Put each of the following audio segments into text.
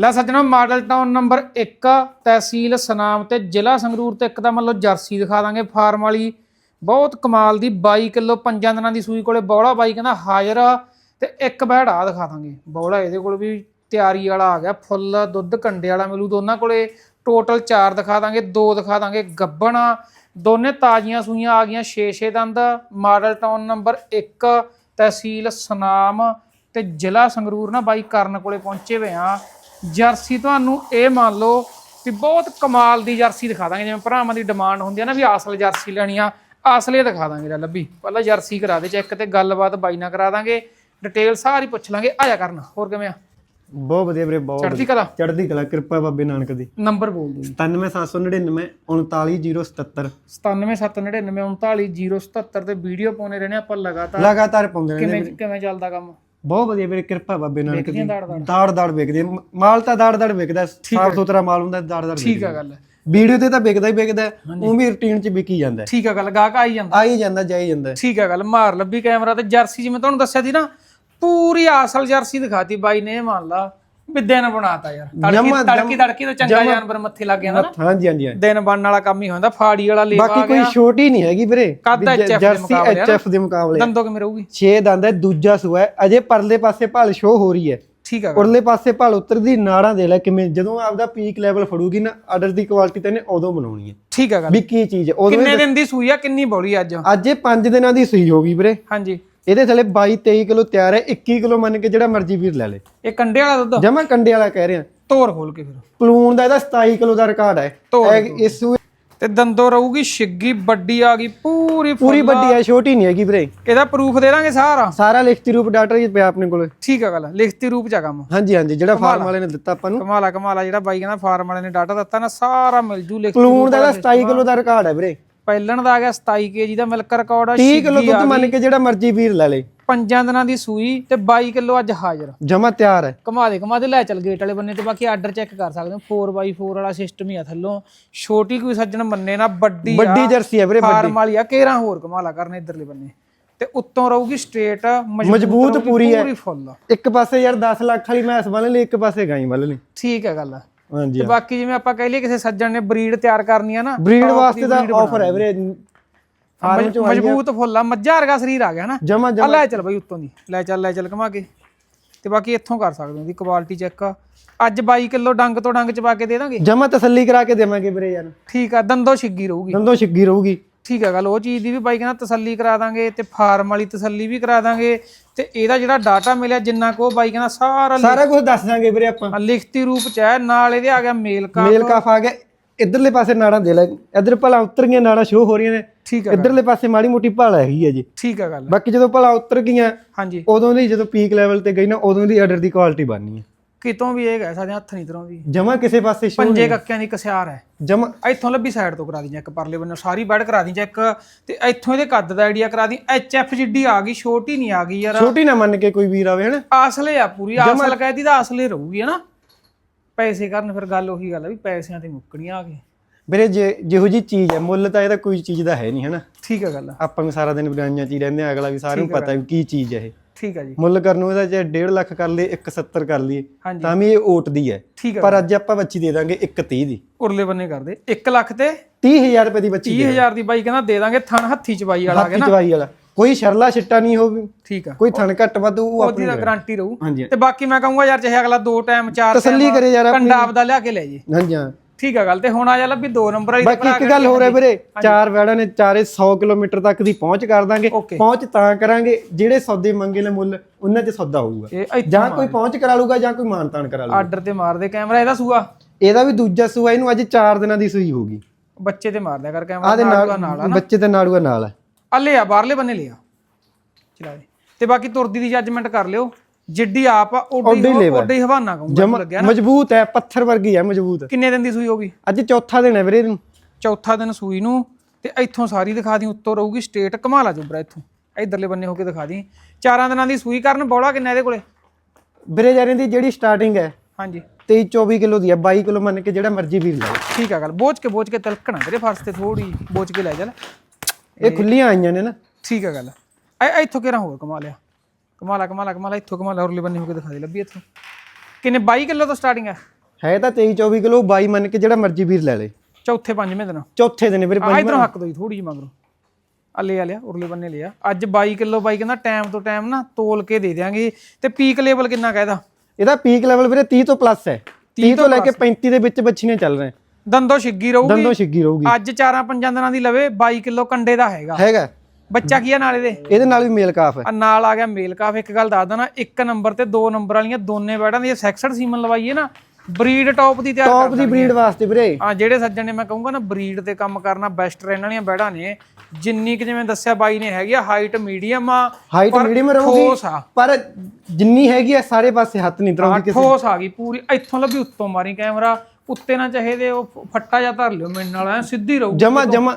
ਲੈ ਸੱਜਣੋ, model town number 1 tehsil Sunam ਤੇ ਜ਼ਿਲ੍ਹਾ ਸੰਗਰੂਰ ਤੇ ਇੱਕ ਤਾਂ ਮੰਨ ਲਓ ਜਰਸੀ ਦਿਖਾ ਦਾਂਗੇ ਫਾਰਮ ਵਾਲੀ। ਬਹੁਤ ਕਮਾਲ ਦੀ 22 ਕਿਲੋ, ਪੰਜਾਂ ਦਿਨਾਂ ਦੀ ਸੂਈ ਕੋਲੇ ਬੌਲਾ ਬਾਈ ਕਹਿੰਦਾ ਹਾਜ਼ਰ ਆ। ਤੇ ਇੱਕ ਬੈੜ ਆ ਦਿਖਾ ਦਾਂਗੇ। ਬੌਲਾ ਇਹਦੇ ਕੋਲ ਵੀ ਤਿਆਰੀ ਵਾਲਾ ਆ ਗਿਆ, ਫੁੱਲ, ਦੁੱਧ, ਕੰਡੇ ਵਾਲਾ ਮਿਲੂ ਦੋਨਾਂ ਕੋਲੇ। ਟੋਟਲ 4 ਦਿਖਾ ਦਾਂਗੇ, ਦੋ ਦਿਖਾ ਦਾਂਗੇ, ਗੱਬਣ ਦੋਨੇ ਤਾਜ਼ੀਆਂ ਸੂਈਆਂ ਆ ਗਈਆਂ 6-6 ਦੰਦ। Model town number 1 tehsil Sunam ਤੇ ਜ਼ਿਲ੍ਹਾ ਸੰਗਰੂਰ। ਨਾ ਬਾਈ ਕਰਨ ਕੋਲੇ ਪਹੁੰਚੇ ਹੋਏ ਆ। ਜਰਸੀ ਤੁਹਾਨੂੰ ਇਹ ਮੰਨ ਲਓ ਵੀ ਬਹੁਤ ਕਮਾਲ ਦੀ ਜਰਸੀ ਦਿਖਾ ਦਾਂਗੇ। ਜਿਵੇਂ ਭਰਾਵਾਂ ਦੀ ਡਿਮਾਂਡ ਹੁੰਦੀ ਆ ਨਾ ਵੀ ਅਸਲ ਜਰਸੀ ਲੈਣੀ ਆ ਅਸਲੇ ਦਿਖਾ ਦਾਂਗੇ ਲੈ ਲੱਭੀ। ਪਹਿਲਾਂ ਜਰਸੀ ਕਰਾ ਦੇ ਚੈੱਕ ਤੇ ਗੱਲਬਾਤ ਬਾਈ ਨਾਲ ਕਰਾ ਦਾਂਗੇ। ਡਿਟੇਲ ਸਾਰੀ ਪੁੱਛ ਲਾਂਗੇ ਆਇਆ ਕਰਨ। ਹੋਰ ਕਿਵੇਂ ਆ? ਬਹੁਤ ਵਧੀਆ ਵੀਰੇ ਬਹੁਤ ਚੜ੍ਹਦੀ ਕਲਾ? ਚੜ੍ਹਦੀ ਕਲਾ ਕਿਰਪਾ ਬਾਬੇ ਨਾਨਕ ਦੀ। ਨੰਬਰ ਬੋਲ ਦਿਓ ਜੀ। 97799 39077 9779939077 ਤੇ ਵੀਡੀਓ ਪਾਉਣੇ ਰਹਿਣੇ ਆਪਾਂ ਲਗਾਤਾਰ ਲਗਾਤਾਰ ਪਾਉਂਦੇ ਰਹਿੰਦੇ ਕਿਵੇਂ ਕਿਵੇਂ ਚੱਲਦਾ ਕੰਮ? ਬਹੁਤ ਵਧੀਆ ਵੀਰੇ ਕਿਰਪਾ ਬਾਬੇ ਨਾਨਕ ਦੀ। ਦਾੜ ਦਾੜ ਹੈ। ਮਾਲ ਤਾਂ ਦਾੜ ਦਾੜ ਵਿਕਦਾ ਸਾਫ਼ ਸੁਥਰਾ ਮਾਲ ਹੁੰਦਾ ਦਾੜ ਦਾੜ ਠੀਕ ਆ ਗੱਲ। ਵੀਡੀਓ ਤੇ ਤਾਂ ਵਿਕਦਾ ਹੀ ਵਿਕਦਾ ਉਹ ਵੀ ਰੂਟੀਨ ਚ ਵਿਕੀ ਜਾਂਦਾ। ਠੀਕ ਆ ਗੱਲ ਗਾਹਕ ਆਈ ਜਾਂਦਾ। ਆ ਹੀ ਜਾਂਦਾ ਜਾਈ ਜਾਂਦਾ। ਠੀਕ ਆ ਗੱਲ ਮਾਰ ਲੱਭੀ ਕੈਮਰਾ ਤੇ ਜਰਸੀ ਜਿਵੇਂ ਤੁਹਾਨੂੰ ਦੱਸਿਆ ਸੀ ਨਾ ਪੂਰੀ ਅਸਲ ਜਰਸੀ ਦਿਖਾਤੀ ਬਾਈ ਨੇ ਮੰਨ ਲਾ। ਵੀ ਦਿਨ ਬਣਾਤਾ ਯਾਰ। ਤੜਕੀ ਜਮਾਂ- ਤੜਕੀ ਤੜਕੀ ਤੋਂ ਚੰਗਾ ਜਾਨਵਰ ਮੱਥੇ ਲੱਗ ਜਾਂਦਾ ਨਾ। ਹਾਂਜੀ ਹਾਂਜੀ ਹਾਂਜੀ। ਦਿਨ ਬਣਨ ਵਾਲਾ ਕੰਮ ਹੀ ਹੁੰਦਾ ਫਾੜੀ ਵਾਲਾ ਲੇਵਾ ਬਾਕੀ ਕੋਈ ਛੋਟੀ ਨਹੀਂ ਹੈਗੀ ਵੀਰੇ। ਕੱਦ ਵੀ HF ਦੇ ਜਰਸੀ ਮੁਕਾਬਲੇ। ਐਚਐਫ ਦੇ ਮੁਕਾਬਲੇ ਦੰਦੋ ਕਿਵੇਂ ਰਹੂਗੀ? 6 ਦੰਦ ਹੈ ਦੂਜਾ ਸੂਆ ਹੈ। ਅਜੇ ਪਰਲੇ ਪਾਸੇ ਭਲ ਸ਼ੋ ਹੋ ਰਹੀ ਹੈ। ਠੀਕ ਆ। ਉਰਲੇ ਪਾਸੇ ਭਲ ਉਤਰਦੀ ਨਾੜਾਂ ਦੇ ਲੈ ਕਿਵੇਂ ਜਦੋਂ ਆਪਦਾ ਪੀਕ ਲੈਵਲ ਫੜੂਗੀ ਨਾ ਆਰਡਰ ਦੀ ਕੁਆਲਿਟੀ ਤਾਂ ਇਹਨੇ ਉਦੋਂ ਬਣਾਉਣੀ ਹੈ। ਠੀਕ ਆ ਗੱਲ। ਵੀ ਕੀ ਚੀਜ਼ ਹੈ। ਉਦੋਂ ਕਿੰਨੇ ਦਿਨ ਦੀ ਸੂਈ ਆ ਕਿੰਨੀ ਬੋਲੀ ਅੱਜ? ਅੱਜ ਇਹ 5 ਦਿਨਾਂ ਦੀ ਸੂਈ ਹੋ ਗਈ ਵੀਰੇ। ਹਾਂਜੀ। ਇਹਦੇ ਥਲੇ 22 23 ਕਿਲੋ ਤਿਆਰ ਹੈ 21 ਕਿਲੋ ਮੰਨ ਕੇ ਜਿਹੜਾ ਮਰਜ਼ੀ ਵੀਰ ਲੈ ਲੇ। ਇਹ ਕੰਡੇ ਵਾਲਾ ਦੁੱਧ? ਜਮਾ ਕੰਡੇ ਵਾਲਾ ਕਹਿ ਰਿਹਾ। ਤੋਰ ਖੋਲ ਕੇ ਫਿਰ। ਪਲੂਨ ਦਾ ਇਹਦਾ 27 ਕਿਲੋ ਦਾ ਰਿਕਾਰਡ ਹੈ। ਇਹ- ਇਸ ਤੇ ਦੰਦੋ ਰਹੂਗੀ ਛਿੱਗੀ ਵੱਡੀ ਆ ਗਈ ਪੂਰੀ ਪੂਰੀ ਵੱਡੀ ਹੈ ਛੋਟੀ ਨਹੀਂ ਹੈਗੀ ਵੀਰੇ। ਇਹਦਾ ਪ੍ਰੂਫ ਦੇ ਦਾਂਗੇ ਸਾਰਾ? ਸਾਰਾ ਲਿਖਤੀ ਰੂਪ ਡਾਟਾ ਜੀ ਪਿਆ ਆਪਣੇ ਕੋਲ। ਠੀਕ ਆ ਗੱਲ ਲਿਖਤੀ ਰੂਪ ਚ ਆ ਕੰਮ। ਹਾਂਜੀ ਹਾਂਜੀ ਜਿਹੜਾ ਫਾਰਮ ਵਾਲੇ ਨੇ ਦਿੱਤਾ ਆਪਾਂ ਨੂੰ। ਕਮਾਲਾ ਕਮਾਲਾ ਜਿਹੜਾ ਬਾਈ ਕਹਿੰਦਾ ਫਾਰਮ ਵਾਲੇ ਨੇ ਡਾਟਾ ਦਿੱਤਾ ਨਾ ਸਾਰਾ ਮਿਲ ਜੂ ਲਿਖ ਪਲੂਨ ਦਾ ਇਹਦਾ 27 ਕਿਲੋ ਦਾ ਰਿਕਾਰਡ ਹੈ ਵੀਰੇ। ਪਹਿਲਣ ਦਾ ਆ ਗਿਆ 27 ਕੇਜੀ ਦਾ ਮਿਲਕ ਰਿਕਾਰਡ ਆ 30 ਕਿਲੋ ਦੁੱਧ ਮੰਨ ਕੇ ਜਿਹੜਾ ਮਰਜ਼ੀ ਵੀਰ ਲੈ ਲੇ। ਪੰਜਾਂ ਦਿਨਾਂ ਦੀ ਸੂਈ ਤੇ 22 ਕਿਲੋ ਅੱਜ ਹਾਜ਼ਰ। ਜਮਾ ਤਿਆਰ ਹੈ। ਕਮਾ ਦੇ ਕਮਾ ਦੇ ਲੈ ਚੱਲ ਗੇਟ ਵਾਲੇ ਬੰਨੇ ਤੇ ਬਾਕੀ ਆਰਡਰ ਚੈੱਕ ਕਰ ਸਕਦੇ ਹੋ। 4x4 ਵਾਲਾ ਸਿਸਟਮ ਹੀ ਆ ਥੱਲੋਂ। ਛੋਟੀ ਕੋਈ ਸੱਜਣ ਮੰਨੇ ਨਾ ਵੱਡੀ ਆ। ਵੱਡੀ ਜਰਸੀ ਹੈ ਵੀਰੇ ਫਾਰਮ ਵਾਲੀ ਆ ਕੇਰਾਂ ਹੋਰ ਕਮਾਲਾ ਕਰਨੇ ਇਧਰਲੇ ਬੰਨੇ। ਤੇ ਉੱਤੋਂ ਰਹੂਗੀ ਸਟ੍ਰੇਟ ਮਜ਼ਬੂਤ ਪੂਰੀ ਹੈ। ਪੂਰੀ ਫੁੱਲ ਇੱਕ ਪਾਸੇ ਯਾਰ 10 ਲੱਖ ਵਾਲੀ ਮੈਸ ਬੰਨ ਲਈ ਇੱਕ ਪਾਸੇ ਗਾਈ ਬੰਨ ਲਈ। ਠੀਕ ਹੈ ਗੱਲ ਹਾਂਜੀ ਤੇ ਬਾਕੀ ਜਿਵੇਂ ਆਪਾਂ ਕਹਿ ਲਈਏ ਕਿਸੇ ਸੱਜਣ ਨੇ ਬਰੀਡ ਤਿਆਰ ਕਰਨੀ ਆ ਨਾ ਬਰੀਡ ਵਾਸਤੇ ਦਾ ਆਫਰ ਹੈ ਵੀਰੇ ਫਾਰਮ ਚ ਮਜ਼ਬੂਤ ਫੁੱਲ ਆ ਮੱਝਾਂ ਵਰਗਾ ਸਰੀਰ ਆ ਗਿਆ ਨਾ। ਜਮਾ ਜਮਾ। ਲੈ ਚੱਲ ਬਈ ਉੱਤੋਂ ਦੀ ਲੈ ਚੱਲ ਲੈ ਚੱਲ ਘਮਾ ਕੇ। ਤੇ ਬਾਕੀ ਇੱਥੋਂ ਕਰ ਸਕਦੇ ਹੋ ਦੀ ਕੁਆਲਿਟੀ ਚੈੱਕ ਅੱਜ 22 ਕਿਲੋ ਡੰਗ ਤੋਂ ਡੰਗ ਚ ਪਾ ਕੇ ਦੇ ਦਾਂਗੇ? ਜਮਾ ਤਸੱਲੀ ਕਰਾ ਕੇ ਦੇਵਾਂਗੇ ਵੀਰੇ ਯਾਰ। ਠੀਕ ਆ ਦੰਦੋ ਛਿੱਗੀ ਰਹੂਗੀ। ਦੰਦੋ ਛਿੱਗੀ ਰਹੂਗੀ। ਠੀਕ ਆ ਗੱਲ ਉਹ ਚੀਜ਼ ਦੀ ਵੀ ਬਾਈ ਕਹਿੰਦਾ ਤਸੱਲੀ ਕਰਾ ਦਾਂਗੇ ਤੇ ਫਾਰਮ ਵਾਲੀ ਤਸੱਲੀ ਵੀ ਕਰਾ ਦਾਂਗੇ। ਤੇ ਇਹਦਾ ਜਿਹੜਾ ਡਾਟਾ ਮਿਲਿਆ ਜਿੰਨਾ ਕੋ ਬਾਈ ਕਹਿੰਦਾ ਸਾਰਾ ਸਾਰਾ ਕੁਝ ਦੱਸ ਦਾਂਗੇ ਵੀਰੇ ਆਪਾਂ। ਲਿਖਤੀ ਰੂਪ ਚ ਹੈ ਨਾਲ ਇਹਦੇ ਆ ਗਿਆ ਮੇਲ ਕਾ ਮੇਲ ਕਾਫ ਆ ਗਿਆ। ਇਧਰਲੇ ਪਾਸੇ ਨਾੜਾਂ ਦੇ ਲੈ। ਇਧਰ ਭਲਾ ਉਤਰ ਗਈਆਂ ਨਾੜਾਂ ਸ਼ੋ ਹੋ ਰਹੀਆਂ ਨੇ। ਠੀਕ ਆ ਇਧਰਲੇ ਪਾਸੇ ਮਾੜੀ ਮੋਟੀ ਭਲ ਹੈਗੀ ਹੈ ਜੀ। ਠੀਕ ਆ ਗੱਲ। ਬਾਕੀ ਜਦੋਂ ਭਲਾ ਉਤਰ ਗਈਆਂ ਹਾਂਜੀ। ਉਦੋਂ ਦੀ ਜਦੋਂ ਪੀਕ ਲੈਵਲ ਤੇ ਗਈ ਨਾ ਉਦੋਂ ਦੀ ਆਰਡਰ ਦੀ ਕੁਆਲਿਟੀ ਬਣਨੀ ਹੈ ਕਿਤੋਂ ਵੀ ਇਹ ਕਹਿ ਸਕਦੇ ਹਾਂ, ਹੱਥ ਨਹੀਂ ਤਰੋਂ ਵੀ ਜਮਾ ਕਿਸੇ ਪਾਸੇ ਸ਼ੋ ਪੰਜੇ ਕੱਕਿਆਂ ਦੀ ਕਸਿਆਰ ਹੈ। ਜਮਾ ਇੱਥੋਂ ਲੱਭੀ ਸਾਈਡ ਤੋਂ ਕਰਾ ਦੀ ਇੱਕ ਪਰਲੇ ਬੰਨੋਂ ਸਾਰੀ ਬੈਡ ਕਰਾ ਦੀ ਚੈੱਕ ਤੇ ਇੱਥੋਂ ਇਹਦੇ ਕੱਦ ਦਾ ਆਈਡੀਆ ਕਰਾ ਦੀ। ਐਚ ਐਫ ਜਿੱਡੀ ਆ ਗਈ ਛੋਟੀ ਨਹੀਂ ਆ ਗਈ ਯਾਰ। ਛੋਟੀ ਨਾ ਮੰਨ ਕੇ ਕੋਈ ਵੀਰ ਆਵੇ ਹਨਾ? ਅਸਲੇ ਆ ਪੂਰੀ ਅਸਲ ਕਹਿਦੀ ਦਾ ਅਸਲੇ ਰਹੂਗੀ ਹਨਾ? ਪੈਸੇ ਕਰਨ ਫਿਰ ਗੱਲ ਉਹੀ ਗੱਲ ਆ ਵੀ ਪੈਸਿਆਂ ਤੇ ਮੁੱਕਣੀਆਂ ਆ ਗਏ ਵੀਰੇ ਜੇ ਜਿਹੋ ਜੀ ਚੀਜ਼ ਹੈ ਮੁੱਲ ਤਾਂ ਇਹਦਾ ਕੋਈ ਚੀਜ਼ ਦਾ ਹੈ ਨਹੀਂ ਹਨਾ? ਠੀਕ ਆ ਗੱਲ ਆਪਾਂ ਵੀ ਸਾਰਾ ਦਿਨ ਬਰਾਈਆਂ ਚ ਹੀ ਰਹਿੰਦੇ ਆ ਅਗਲਾ ਵੀ ਸਾਰਿਆਂ ਨੂੰ ਪਤਾ ਵੀ ਕੀ ਚੀਜ਼ ਹੈ ਇਹ। ਠੀਕ ਆ ਜੀ। ਮੁੱਲ ਕਰਨ ਨੂੰ ਇਹਦਾ ਜੇ 1.5 ਲੱਖ ਕਰ ਲਏ 170 ਕਰ ਲਈਏ ਤਾਂ ਵੀ ਇਹ ਓਟ ਦੀ ਹੈ। ਠੀਕ ਪਰ ਅੱਜ ਆਪਾਂ ਬੱਚੀ ਦੇ ਦਾਂਗੇ 130 ਦੀ। ਉਰਲੇ ਬੰਨੇ ਕਰਦੇ 1 ਲੱਖ ਤੇ 30000 ਰੁਪਏ ਦੀ ਬੱਚੀ 30000 ਦੀ ਬਾਈ ਕਹਿੰਦਾ ਦੇ ਦਾਂਗੇ ਥਣ ਹੱਥੀ ਚਵਾਈ ਵਾਲਾ ਹੱਥੀ ਨਾ ਚਵਾਈ ਵਾਲਾ। ਕੋਈ ਸ਼ਰਲਾ ਛਿੱਟਾ ਨਹੀਂ ਹੋਵੇ ਠੀਕ ਆ। ਕੋਈ ਥਣ ਘੱਟ ਵੱਧ ਉਹ ਉਹਦੀ ਆਪਣੀ ਤਾਂ ਗਾਰੰਟੀ ਰਹੂ। ਹਾਂਜੀ। ਤੇ ਬਾਕੀ ਮੈਂ ਕਹੂੰਗਾ ਯਾਰ ਚਾਹੇ ਅਗਲਾ ਦੋ ਟਾਈਮ ਚਾਰ ਤਸੱਲੀ ਕਰੇ ਯਾਰ ਆਪਣੀ। ਕੰਡਾ ਆਪਦਾ ਲਿਆ ਕੇ ਲੈ ਜੇ। ਹਾਂਜੀ ਹਾਂ। ਠੀਕ ਆ ਗੱਲ ਤੇ ਹੁਣ ਆ ਜਾ ਲੱਭੀ ਦੋ ਨੰਬਰ ਵਾਲੀ ਬਾਕੀ ਇੱਕ ਗੱਲ ਹੋਰ ਹੈ ਵੀਰੇ ਚਾਰ ਵੈੜਾਂ ਨੇ ਚਾਰੇ 100 ਕਿਲੋਮੀਟਰ ਤੱਕ ਦੀ ਪਹੁੰਚ ਕਰ ਦਾਂਗੇ. ਪਹੁੰਚ ਤਾਂ ਕਰਾਂਗੇ ਜਿਹੜੇ ਸੌਦੇ ਮੰਗੇ ਨੇ ਮੁੱਲ ਉਹਨਾਂ 'ਚ ਸੌਦਾ ਹੋਊਗਾ। ਜਾਂ ਕੋਈ ਪਹੁੰਚ ਕਰਾ ਲੂਗਾ ਜਾਂ ਕੋਈ ਮਾਨਤਾਨ ਕਰਾ ਲੂਗਾ ਆਰਡਰ ਤੇ ਮਾਰਦੇ ਕੈਮਰਾ ਇਹਦਾ ਸੂਆ? ਇਹਦਾ ਵੀ ਦੂਜਾ ਸੂਆ ਇਹਨੂੰ ਅੱਜ 4 ਦਿਨਾਂ ਦੀ ਸੂਈ ਹੋਊਗੀ। ਬੱਚੇ ਤੇ ਮਾਰਦਿਆ ਕਰ ਕੈਮਰਾ ਦੇ ਨਾਲ ਆ ਬੱਚੇ ਤੇ ਨਾੜੂਆ ਨਾਲ ਆ। ਲਿਆ ਬਾਹਰਲੇ ਬੰਨੇ ਲਿਆ। ਚਲਾ ਦੇ। ਤੇ ਬਾਕੀ ਤੁਰਦੀ ਦੀ ਜੱਜਮੈਂਟ ਕਰ ਲਿਓ। ਜਿੱਡੀ ਆਪ ਆ ਓਡੀ ਓਡੀ ਹਵਾਨਾ ਕਹੂੰਗਾ ਲੱਗਿਆ ਮਜ਼ਬੂਤ ਹੈ ਪੱਥਰ ਵਰਗੀ ਹੈ ਮਜ਼ਬੂਤ। ਕਿੰਨੇ ਦਿਨ ਦੀ ਸੂਈ ਹੋਗੀ ਅੱਜ ਚੌਥਾ ਦਿਨ ਹੈ ਵੀਰੇ ਇਹਨੂੰ। ਚੌਥਾ ਦਿਨ ਸੂਈ ਨੂੰ ਤੇ ਇੱਥੋਂ ਸਾਰੀ ਦਿਖਾ ਦੀ ਉੱਤੋਂ ਰਹੂਗੀ ਸਟੇਟ ਕਮਾਲਾ ਜੁਬਰਾ ਇੱਥੋਂ। ਇਧਰਲੇ ਬੰਨੇ ਹੋ ਕੇ ਦਿਖਾ ਦੀ। ਚਾਰਾਂ ਦਿਨਾਂ ਦੀ ਸੂਈ ਕਰਨ ਬੌਲਾ ਕਿੰਨਾ ਇਹਦੇ ਕੋਲੇ? ਵੀਰੇ ਜਾਰੇ ਦੀ ਜਿਹੜੀ ਸਟਾਰਟਿੰਗ ਹੈ ਹਾਂਜੀ। 23 24 ਕਿਲੋ ਦੀ ਹੈ 22 ਕਿਲੋ ਮੰਨ ਕੇ ਜਿਹੜਾ ਮਰਜ਼ੀ ਵੀਰ ਲੈ। ਠੀਕ ਆ ਗੱਲ ਬੋਝ ਕੇ ਬੋਝ ਕੇ ਤਿਲਕਣਾ ਤੇਰੇ ਫਰਸ਼ ਤੇ ਥੋੜੀ ਬੋਝ ਕੇ ਲੈ ਚੱਲ ਇਹ ਖੁੱਲੀਆਂ ਆਈਆਂ ਨੇ ਨਾ। ਠੀਕ ਆ ਗੱਲ। ਇੱਥੋਂ ਕਿਹੜਾ ਹੋਰ ਕਮਾ ਲਿਆ? ਕਮਾਲਾ ਕਮਾਲਾ ਕਮਾਲਾ ਇੱਥੋਂ ਕਮਾਲਾ ਉਰਲੇ ਬੰਨੇ ਹੋ ਕੇ ਦਿਖਾ ਦੇ ਲੱਭੀ ਇੱਥੋਂ। ਕਿੰਨੇ 22 ਕਿਲੋ ਤੋਂ ਸਟਾਰਟਿੰਗ ਹੈ ਹੈ ਤਾਂ 23 24 ਕਿਲੋ 22 ਮੰਨ ਕੇ ਜਿਹੜਾ ਮਰਜ਼ੀ ਵੀਰ ਲੈ ਲੇ। ਚੌਥੇ ਪੰਜਵੇਂ ਦਿਨ। ਚੌਥੇ ਦਿਨ ਵੀਰੇ ਆ ਇਧਰੋਂ ਹੱਕ ਦੋਈ ਥੋੜੀ ਜਿਹੀ ਮਗਰੋਂ। ਆ ਲਿਆ ਲਿਆ ਉਰਲੇ ਬੰਨੇ ਲਿਆ। ਅੱਜ 22 ਕਿਲੋ ਬਾਈ ਕਹਿੰਦਾ ਟਾਈਮ ਤੋਂ ਟਾਈਮ ਨਾ ਤੋਲ ਕੇ ਦੇ ਦਿਆਂਗੇ। ਤੇ ਪੀਕ ਲੈਵਲ ਕਿੰਨਾ ਕਹਿਦਾ ਇਹਦਾ? ਪੀਕ ਲੈਵਲ ਵੀਰੇ 30 ਤੋਂ ਪਲੱਸ ਹੈ। 30 ਤੋਂ ਲੈ ਕੇ 35 ਦੇ ਵਿੱਚ ਬੱਚੀਆਂ ਚੱਲ ਰਹੇ। ਦੰਦੋ ਛਿੱਗੀ ਰਹੂਗੀ। ਦੰਦੋਂ ਛਿੱਗੀ ਰਹੂਗੀ। ਅੱਜ ਚਾਰਾਂ ਪੰਜਾਂ ਦਿਨਾਂ ਦੀ ਲਵੇ 22 ਕਿਲੋ ਕੰਡੇ ਦਾ ਹੈਗਾ। ਹੈਗਾ। ਬੱਚਾ ਕੀ ਆ ਨਾਲੇ ਦੇ ਇਹਦੇ ਨਾਲ ਵੀ ਮੇਲ ਕਾਫ ਹੈ। ਆ ਨਾਲ ਆ ਗਿਆ ਮੇਲ ਕਾਫ। ਇੱਕ ਗੱਲ ਦੱਸ ਦਣਾ ਇੱਕ ਨੰਬਰ ਤੇ ਦੋ ਨੰਬਰ ਵਾਲੀਆਂ ਦੋਨੇ ਬੈੜਾਂ ਦੀ ਸੈਕਸਡ ਸੀਮਨ ਲਵਾਈਏ ਨਾ ਬਰੀਡ ਟੌਪ ਦੀ ਤਿਆਰ ਟੌਪ ਦੀ ਬਰੀਡ ਵਾਸਤੇ ਵੀਰੇ। ਆ ਜਿਹੜੇ ਸੱਜਣ ਨੇ ਮੈਂ ਕਹੂੰਗਾ ਨਾ ਬਰੀਡ ਤੇ ਕੰਮ ਕਰਨਾ ਬੈਸਟ ਰਹਿਣ ਵਾਲੀਆਂ ਬੈੜਾਂ ਨੇ। ਜਿੰਨੀ ਕਿ ਜਿਵੇਂ ਦੱਸਿਆ ਬਾਈ ਨੇ ਹੈਗੀ ਆ ਹਾਈਟ ਮੀਡੀਅਮ ਆ ਹਾਈਟ ਮੀਡੀਅਮ ਰਹੂਗੀ ਪਰ ਜਿੰਨੀ ਹੈਗੀ ਆ ਸਾਰੇ ਪਾਸੇ ਹੱਥ ਨਹੀਂ ਤਰਾਉਂਦੀ ਕਿਸੇ ਠੋਸ ਆ ਗਈ ਪੂਰੀ। ਇੱਥੋਂ ਲੱਭੀ ਉੱਤੋਂ ਮਾਰੀ ਕੈਮਰਾ। ਉੱਤੇ ਨਾ ਚਾਹੇ ਉਹ ਫੱਟਾ ਜਾਂ ਧਰ ਲਿਓ ਮੇਰੇ ਨਾਲ ਐ ਸਿੱਧੀ ਰਹੂ। ਜਮਾ ਜਮਾ।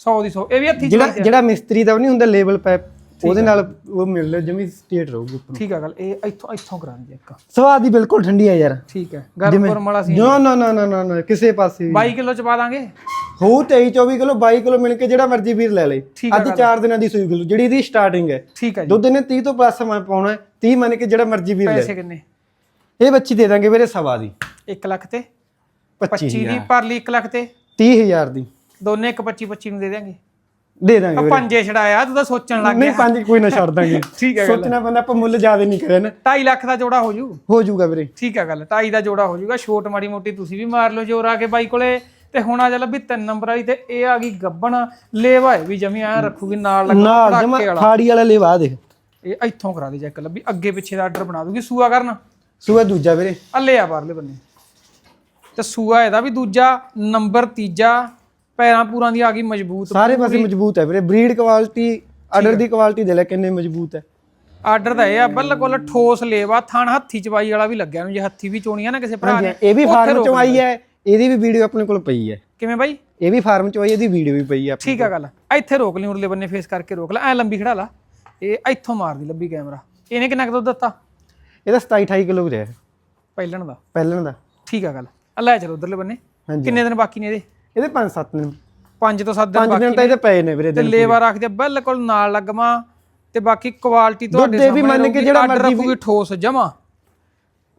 100 ਦੀ 100 ਇਹ ਵੀ ਹੱਥੀ ਜਿਹੜਾ ਜਿਹੜਾ ਮਿਸਤਰੀ ਦਾ ਉਹ ਨਹੀਂ ਹੁੰਦਾ ਲੇਬਲ ਪੈਪ ਉਹਦੇ ਨਾਲ ਉਹ ਮਿਲ ਲਿਆ ਜਮੀ ਸਟੇਟ ਰਹੂਗੀ ਉੱਪਰ। ਠੀਕ ਆ ਗੱਲ ਇਹ ਇੱਥੋਂ ਇੱਥੋਂ ਕਰਾਂਗੇ ਇੱਕ। ਸਵਾਦ ਹੀ ਬਿਲਕੁਲ ਠੰਡੀ ਆ ਯਾਰ। ਠੀਕ ਹੈ ਗਰਮ ਗਰਮ ਵਾਲਾ ਸੀ ਨਾ ਨਾ ਨਾ ਨਾ ਨਾ ਕਿਸੇ ਪਾਸੇ ਵੀ 22 ਕਿਲੋ ਚ ਪਾ ਦਾਂਗੇ? ਹੋ 23 24 ਕਿਲੋ 22 ਕਿਲੋ ਮਿਲ ਕੇ ਜਿਹੜਾ ਮਰਜ਼ੀ ਵੀਰ ਲੈ ਲੇ। ਅੱਜ 4 ਦਿਨਾਂ ਦੀ ਸੂਈ ਕਿਲੋ ਜਿਹੜੀ ਇਹਦੀ ਸਟਾਰਟਿੰਗ ਹੈ। ਠੀਕ ਹੈ ਦੁੱਧ ਨੇ 30 ਤੋਂ ਪਲੱਸ ਮੈਂ ਪਾਉਣਾ ਹੈ 30 ਮੰਨ ਕੇ ਜਿਹੜਾ ਮਰਜ਼ੀ ਵੀਰ ਲੈ ਪੈਸੇ ਕਿੰਨੇ? ਇਹ ਬੱਚੀ ਦੇ ਦਾਂਗੇ ਵੀਰੇ ਸਵਾ ਦੀ। 1 ਲੱਖ ਤੇ? 25 25 ਦੀ ਲਈ 1 ਲੱਖ ਤੇ? 30000 ਦੀ। ਦੋਨੇ ਇੱਕ 25 25 ਨੂੰ ਦੇ ਦਿਆਂਗੇ। ਦੇ ਦਾਂਗੇ ਆ ਵੀਰੇ। ਪੰਜੇ ਛੜਾਇਆ ਤੂੰ ਤਾਂ ਸੋਚਣ ਲੱਗ ਨਹੀਂ ਗਿਆ। ਪੰਜ ਕੋਈ ਨਾ ਛੱਡ ਦਾਂਗੇ। ਠੀਕ ਹੈ ਗੱਲ ਸੋਚਣਾ ਪੈਂਦਾ ਆਪਾਂ ਮੁੱਲ ਜ਼ਿਆਦਾ ਨਹੀਂ ਕਰਿਆ ਨਾ। 2.5 ਲੱਖ ਦਾ ਜੋੜਾ ਹੋ ਜੂ। ਹੋ ਜਾਊਗਾ ਵੀਰੇ। ਠੀਕ ਹੈ ਗੱਲ 2.5 ਦਾ ਜੋੜਾ ਹੋ ਜੂਗਾ। ਛੋਟ ਮਾੜੀ ਮੋਟੀ ਤੁਸੀਂ ਵੀ ਮਾਰ ਲਓ ਜੋਰ ਆ ਕੇ ਬਾਈ ਕੋਲੇ। ਤੇ ਹੁਣ ਆ ਜਾ ਲੱਭੀ ਤਿੰਨ ਨੰਬਰ ਵਾਲੀ ਤੇ ਇਹ ਆ ਗਈ ਗੱਬਣ। ਲੇਵਾ ਹੈ ਵੀ ਜਮੀ ਆ ਰੱਖੂਗੀ ਨਾਲ ਲੱਗ ਨਾਲ ਜਮਾ ਖਾੜੀ ਵਾਲਾ ਲੈਵਾ ਦੇਖ। ਇਹ ਇੱਥੋਂ ਕਰਾ ਦੇ ਚੈੱਕ ਲੱਭੀ ਅੱਗੇ ਪਿੱਛੇ ਦਾ ਆਰਡਰ ਬਣਾ ਦੂਗੀ। ਸੂਆ ਕਰਨ। ਸੂਆ ਦੂਜਾ ਵੀਰੇ। ਅੱਲੇ ਆ ਬਾਹਰਲੇ ਬੰਨੇ। ਤੇ ਸੂਆ ਇਹਦਾ ਵੀ ਦੂਜਾ ਨੰਬਰ ਤੀਜਾ। ਪੈਰਾਂ ਪੂਰਾਂ ਦੀ ਆ ਗਈ ਮਜ਼ਬੂਤ ਸਾਰੇ ਪਾਸੇ ਮਜ਼ਬੂਤ ਹੈ ਵੀਰੇ। ਬਰੀਡ ਕੁਆਲਿਟੀ ਆਰਡਰ ਦੀ ਕੁਆਲਿਟੀ ਦੇ ਲੈ ਕਿੰਨੇ ਮਜ਼ਬੂਤ ਹੈ। ਆਰਡਰ ਦਾ ਇਹ ਆ ਬਿਲਕੁਲ ਠੋਸ ਲੇਵਾ ਥਣ ਹੱਥੀ ਚਵਾਈ ਵਾਲਾ ਵੀ ਲੱਗਿਆ ਨੂੰ ਜੇ ਹੱਥੀ ਵੀ ਚੋਣੀਆਂ ਨਾ ਕਿਸੇ ਭਰਾ ਨੇ ਇਹ ਵੀ ਫਾਰਮ ਚੋਂ ਆਈ ਹੈ ਇਹਦੀ ਵੀ ਵੀਡੀਓ ਆਪਣੇ ਕੋਲ ਪਈ ਹੈ। ਕਿਵੇਂ ਬਾਈ? ਇਹ ਵੀ ਫਾਰਮ ਚੋਂ ਆਈ ਇਹਦੀ ਵੀਡੀਓ ਵੀ ਪਈ ਹੈ ਆਪਣੀ। ਠੀਕ ਆ ਗੱਲ। ਇੱਥੇ ਰੋਕ ਲਈ ਉਰਲੇ ਬੰਨੇ ਫੇਸ ਕਰਕੇ ਰੋਕ ਲੈ ਐ ਲੰਬੀ ਖੜਾ ਲਾ। ਇਹ ਇੱਥੋਂ ਮਾਰਦੀ ਲੱਭੀ ਕੈਮਰਾ ਇਹਨੇ ਕਿੰਨਾ ਕੁ ਦੁੱਧ ਦਿੱਤਾ? ਇਹਦਾ 27 28 ਕਿਲੋ ਰਿਹਾ ਪਹਿਲਣ ਦਾ। ਪਹਿਲਾਂ ਦਾ। ਠੀਕ ਆ ਗੱਲ। ਆ ਲੈ ਚਲੋ ਉਧਰਲੇ ਬੰਨੇ। ਕਿੰਨੇ ਦਿਨ ਬਾਕੀ ਨੇ ਇਹਦੇ? ਇਹਦੇ 5 7 ਦਿਨ। 5 ਤੋਂ 7 ਦਿਨ 5 ਦਿਨ ਤਾਂ ਇਹਦੇ ਪਏ ਨੇ ਵੀਰੇ ਤੇ ਲੇਵਾ ਰੱਖਦੇ ਆ ਬਿਲਕੁਲ ਨਾਲ ਲੱਗਵਾ ਤੇ ਬਾਕੀ ਕੁਆਲਿਟੀ ਤੁਹਾਡੇ ਵੀ ਮੰਨ ਕੇ ਜਿਹੜਾ ਆਰਡਰ ਰੱਖੂਗੀ ਠੋਸ ਜਮਾ।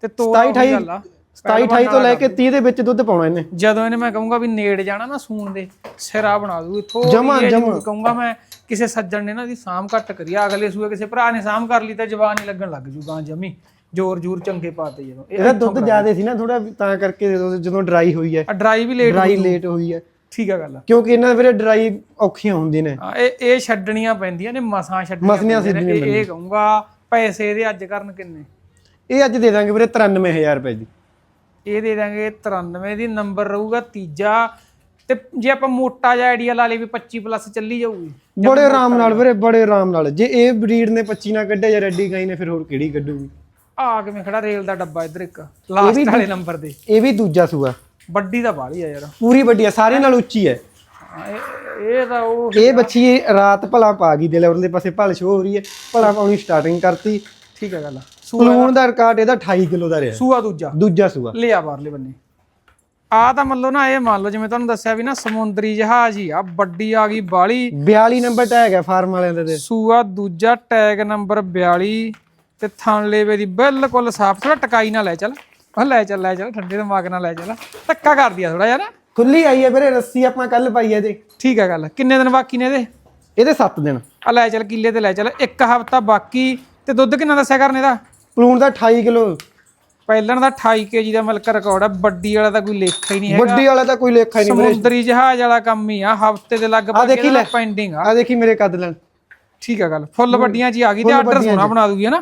ਤੇ ਤੋੜ 27 28 ਗੱਲ ਆ। 27 28 ਤੋਂ ਲੈ ਕੇ 30 ਦੇ ਵਿੱਚ ਦੁੱਧ ਪਾਉਣਾ ਇਹਨੇ। ਜਦੋਂ ਇਹਨੇ ਮੈਂ ਕਹੂੰਗਾ ਵੀ ਨੇੜ ਜਾਣਾ ਨਾ ਸੂਣ ਦੇ ਸਿਰਾ ਬਣਾ ਦੂ ਇਥੋਂ ਜਮਾਂ, ਜਮਾਂ। ਕਹੂੰਗਾ ਮੈਂ ਕਿਸੇ ਸੱਜਣ ਨੇ ਨਾ ਦੀ ਸਾਮ ਘੱਟ ਕਰੀ ਆ ਅਗਲੇ ਸੂਏ ਕਿਸੇ ਭਰਾ ਨੇ ਸਾਮ ਕਰ ਲਈ ਤਾਂ ਜਵਾਨ ਹੀ ਲੱਗਣ ਲੱਗ ਜੂ ਗਾਂ ਜਮੀ। ਜੋਰ ਜੂਰ ਚੰਗੇ ਪਾਤੇ ਜਦੋਂ। ਇਹ ਇਹਦਾ ਦੁੱਧ ਜ਼ਿਆਦਾ ਸੀ ਨਾ ਥੋੜਾ ਤਾਂ ਕਰਕੇ ਜਦੋਂ- ਜਦੋਂ ਡਰਾਈ ਹੋਈ ਹੈ। ਡਰਾਈ ਵੀ ਲੇਟ ਡਰਾਈ ਲੇਟ ਹੋਈ ਹੈ। ਠੀਕ ਆ ਗੱਲ ਕਿਉਂਕਿ ਇਹਨਾਂ ਵੀਰੇ ਡਰਾਈ ਔਖੀਆਂ ਹੁੰਦੀਆਂ ਨੇ। ਇਹ ਇਹ ਛੱਡਣੀਆਂ ਪੈਂਦੀਆਂ ਨੇ ਮਸਾਂ ਛੱਡਣੀਆਂ ਮਸਲੀਆਂ ਪੈਂਦੀਆਂ ਨੇ। ਇਹ ਇਹ ਕਹੂੰਗਾ ਪੈਸੇ ਇਹਦੇ ਅੱਜ ਕਰਨ ਕਿੰਨੇ? ਇਹ ਅੱਜ ਦੇ ਦਾਂਗੇ ਵੀਰੇ 93000 ਰੁਪਏ ਦੀ। ਇਹ ਦੇ ਦਾਂਗੇ 93 ਦੀ ਨੰਬਰ ਰਹੂਗਾ ਤੀਜਾ। ਤੇ ਜੇ ਆਪਾਂ ਮੋਟਾ ਜਿਹਾ ਆਈਡੀਆ ਲਾ ਲਈ ਵੀ 25 ਪਲੱਸ ਚੱਲੀ ਜਾਊਗੀ। ਬੜੇ ਆਰਾਮ ਨਾਲ ਵੀਰੇ ਬੜੇ ਆਰਾਮ ਨਾਲ। ਜੇ ਇਹ ਬਰੀਡ ਨੇ 25 ਨਾ ਕੱਢਿਆ ਜਾਂ ਰੈਡੀ ਗਾਈ ਨੇ ਫਿਰ ਹੋਰ ਕਿਹੜੀ ਕੱਢੂਗੀ? ਆ ਕਿਵੇਂ ਖੜਾ ਰੇਲ ਦਾ ਡੱਬਾ ਇੱਧਰ ਇੱਕ? ਲਾਸਟ ਵਾਲੇ ਨੰਬਰ ਦੇ ਇਹ ਵੀ ਦੂਜਾ ਸੂਆ। ਵੱਡੀ ਦਾ ਬਾਲੀ ਆ ਯਾਰ। ਪੂਰੀ ਵੱਡੀ ਆ ਸਾਰਿਆਂ ਨਾਲ ਉੱਚੀ ਹੈ ਇਹ ਤਾਂ ਉਹ ਇਹ ਬੱਚੀ ਰਾਤ ਭਲਾ ਪਾ ਗਈ ਦੇ ਲੈਵਲ ਦੇ ਪਾਸੇ ਭਲ ਸ਼ੋ ਹੋ ਰਹੀ ਹੈ। ਭਲਾ ਪਾਉਣੀ ਸਟਾਰਟਿੰਗ ਕਰਤੀ। ਠੀਕ ਹੈ ਗੱਲ ਸਲੂਨ ਦਾ ਰਿਕਾਰਡ ਇਹਦਾ 28 ਕਿਲੋ ਦਾ ਰਿਹਾ। ਸੂਆ ਦੂਜਾ। ਦੂਜਾ ਸੂਆ। ਲਿਆ ਬਾਹਰਲੇ ਬੰਨੇ। ਆ ਤਾਂ ਮੰਨ ਲਓ ਨਾ ਇਹ ਮੰਨ ਲਓ ਜਿਵੇਂ ਤੁਹਾਨੂੰ ਦੱਸਿਆ ਵੀ ਨਾ ਸਮੁੰਦਰੀ ਜਹਾਜ਼ ਹੀ ਆ। ਵੱਡੀ ਆ ਗਈ ਬਾਲੀ 42 ਨੰਬਰ ਟੈਗ ਹੈ ਫਾਰਮ ਵਾਲਿਆਂ ਦਾ ਤੇ। ਸੂਆ ਦੂਜਾ ਟੈਗ ਨੰਬਰ 42 ਤੇ ਥਣ ਲੇਵੇ ਦੀ ਬਿਲਕੁਲ ਸਾਫ਼ ਥੋੜਾ ਟਕਾਈ ਨਾਲ ਲੈ ਚੱਲ। ਉਹ ਲੈ ਚੱਲ ਲੈ ਚੱਲ ਠੰਡੇ ਦਿਮਾਗ ਨਾਲ ਲੈ ਚੱਲ। ਧੱਕਾ ਕਰਦੀ ਆ ਥੋੜਾ ਨਾ। ਖੁੱਲੀ ਆਈ ਹੈ ਵੀਰੇ ਰੱਸੀ ਆਪਾਂ ਕੱਲ ਪਾਈ ਹੈ ਇਹਦੇ ਠੀਕ ਆ ਗੱਲ। ਕਿੰਨੇ ਦਿਨ ਬਾਕੀ ਨੇ ਇਹਦੇ? ਇਹਦੇ 7 ਦਿਨ। ਆ ਲੈ ਚੱਲ ਕਿੱਲੇ ਤੇ ਲੈ ਚੱਲ। ਇੱਕ ਹਫਤਾ ਬਾਕੀ। ਤੇ ਦੁੱਧ ਕਿੰਨਾ ਦੱਸਿਆ ਕਰਨੇ ਦਾ ਪਲੂਣ ਦਾ 28 ਕਿਲੋ। ਪਹਿਲਣ ਦਾ 28 ਕੇਜੀ ਦਾ ਮਿਲਕ ਰਿਕਾਰਡ ਆ। ਵੱਡੀ ਵਾਲਾ ਤਾਂ ਕੋਈ ਲੇਖਾ ਹੀ ਨਹੀਂ ਹੈਗਾ। ਵੱਡੀ ਵਾਲਾ ਤਾਂ ਕੋਈ ਲੇਖਾ ਹੀ ਨਹੀਂ ਸਮੁੰਦਰੀ ਜਹਾਜ਼ ਵਾਲਾ ਕੰਮ ਹੀ ਆ। ਹਫ਼ਤੇ ਦੇ ਲਗਭਗ ਦੇਖੀ ਇਹਦਾ ਲੈ। ਪੈਂਡਿੰਗ ਆ। ਆ ਦੇਖੀ ਮੇਰੇ ਕੱਦ ਲੈਣ। ਠੀਕ ਆ ਗੱਲ। ਫੁੱਲ ਵੱਡੀਆਂ ਹੀ ਆ ਗਈ ਤੇ ਆਰਡਰ ਸੋਨਾ ਬਣਾ ਦੂਗੀ ਹਨਾ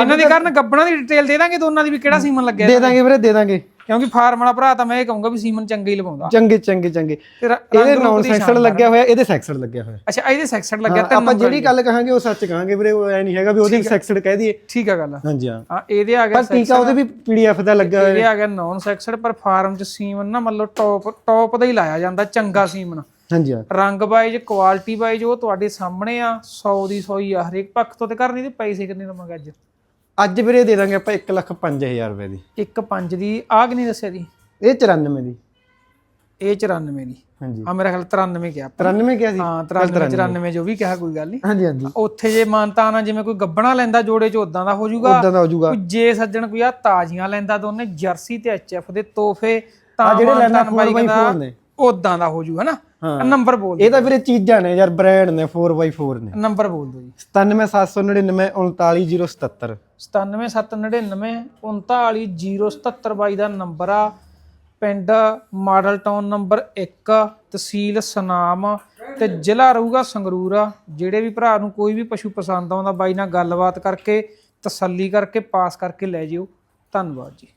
ਇਹਨਾਂ ਦੀ ਕਰਨ ਗੱਬਣਾ ਦੀ ਡਿਟੇਲ ਦੇ ਦਾਂਗੇ ਦੋਨਾਂ ਦੀ ਵੀ ਕਿਹੜਾ ਸੀਮਨ ਲੱਗਿਆ ਦੇ ਦਾਂਗੇ ਵੀਰੇ ਦੇ ਦਾਂਗੇ। ਕਿਉਂਕਿ ਫਾਰਮ ਵਾਲਾ ਭਰਾ ਤਾਂ ਮੈਂ ਇਹ ਕਹੂੰਗਾ ਵੀ ਸੀਮਨ ਚੰਗਾ ਹੀ ਲਵਾਉਂਦਾ ਚੰਗੇ ਚੰਗੇ ਚੰਗੇ। ਇਹਦੇ ਨੌਨ ਸੈਕਸਡ ਲੱਗਿਆ ਹੋਇਆ ਇਹਦੇ ਸੈਕਸਡ ਲੱਗਿਆ ਹੋਇਆ। ਅੱਛਾ ਇਹਦੇ ਸੈਕਸਡ ਲੱਗਿਆ ਤੇ ਆਪਾਂ ਜਿਹੜੀ ਗੱਲ ਕਹਾਂਗੇ ਉਹ ਸੱਚ ਕਹਾਂਗੇ ਵੀਰੇ ਉਹ ਐ ਨਹੀਂ ਹੈਗਾ ਵੀ ਉਹਦੇ ਸੈਕਸਡ ਕਹਿ ਦਈਏ। ਠੀਕ ਆ ਗੱਲ। ਹਾਂਜੀ ਹਾਂ। ਇਹਦੇ ਆ ਗਿਆ ਪਰ ਟੀਕਾ ਉਹਦੇ ਵੀ ਪੀਡੀਐਫ ਦਾ ਲੱਗਾ ਹੋਇਆ। ਇਹਦੇ ਆ ਗਿਆ ਨੌਨ ਸੈਕਸਡ ਪਰ ਫਾਰਮ ਚ ਸੀਮਨ ਨਾ ਮਤਲਬ ਟੌਪ ਟੌਪ ਦਾ ਹੀ ਲਾਇਆ ਜਾਂਦਾ ਚੰਗਾ ਸੀਮਨ। ਹਾਂਜੀ ਹਾਂ। ਰੰਗ ਵਾਈਜ਼ ਕੁਆਲਿਟੀ ਵਾਈਜ਼ ਉਹ ਤੁਹਾਡੇ ਸਾਹਮਣੇ ਆ 100 ਦੀ 100 ਹੀ ਆ ਹਰੇਕ ਪੱਖ ਤੋਂ ਤੇ ਕਰਨੀ ਤੇ ਪੈਸੇ ਕਿੰਨੇ ਦਵਾਂਗੇ ਅੱਜ? ਅੱਜ ਵੀਰੇ ਦੇ ਦਾਂਗੇ ਆਪਾਂ 1 ਲੱਖ 5000 ਰੁਪਏ ਦੀ। ਇੱਕ ਪੰਜ ਦੀ। ਆ ਕਿ ਨਹੀਂ ਦੱਸਿਆ ਦੀ ਇਹ 94 ਦੀ। ਇਹ 94 ਦੀ। ਹਾਂਜੀ। ਆ ਮੇਰਾ ਖਿਆਲ 93 ਕਿਹਾ ਆਪਾਂ। 93 ਕਿਹਾ ਸੀ? ਹਾਂ 93 94 ਜੋ ਵੀ ਕਿਹਾ ਕੋਈ ਗੱਲ ਨਹੀਂ। ਹਾਂਜੀ ਹਾਂਜੀ। ਉੱਥੇ ਜੇ ਮਾਨਤਾ ਨਾ ਜਿਵੇਂ ਕੋਈ ਗੱਬਣਾ ਲੈਂਦਾ ਜੋੜੇ ਚ ਉਦਾਂ ਦਾ ਹੋ ਜਾਊਗਾ। ਉਦਾਂ ਦਾ ਹੋ ਜਾਊਗਾ। ਕੋਈ ਜੇ ਸੱਜਣ ਕੋਈ ਆ ਤਾਜ਼ੀਆਂ ਲੈਂਦਾ ਦੋਨੇ ਜਰਸੀ ਤੇ ਐਚਐਫ ਦੇ ਤੋਹਫੇ ਤਾਂ ਜਿਹੜੇ ਲੈਣਾ ਬਾਈ 4x4 ਕਹਿੰਦਾ ਨੇ। ਉਦਾਂ ਦਾ ਹੋ ਜਾਊਗਾ ਨਾ। ਹਾਂ। ਨੰਬਰ ਬੋਲ ਇਹ ਤਾਂ ਵੀਰੇ ਚੀਜ਼ਾਂ ਨੇ ਯਾਰ ਬ੍ਰਾਂਡ ਨੇ 4x4 ਨੇ। ਨੰਬਰ ਬੋਲ ਦਿਓ ਜੀ। 97799 39077 97799 39077 ਬਾਈ ਦਾ ਨੰਬਰ ਆ। ਪਿੰਡ ਮਾਡਲ ਟਾਊਨ ਨੰਬਰ 1 ਤਹਿਸੀਲ ਸਨਾਮ ਤੇ ਜ਼ਿਲ੍ਹਾ ਰਹੂਗਾ ਸੰਗਰੂਰ ਆ। ਜਿਹੜੇ ਵੀ ਭਰਾ ਨੂੰ ਕੋਈ ਵੀ ਪਸ਼ੂ ਪਸੰਦ ਆਉਂਦਾ ਬਾਈ ਨਾਲ ਗੱਲਬਾਤ ਕਰਕੇ ਤਸੱਲੀ ਕਰਕੇ ਪਾਸ ਕਰਕੇ ਲੈ ਜਿਓ। ਧੰਨਵਾਦ ਜੀ।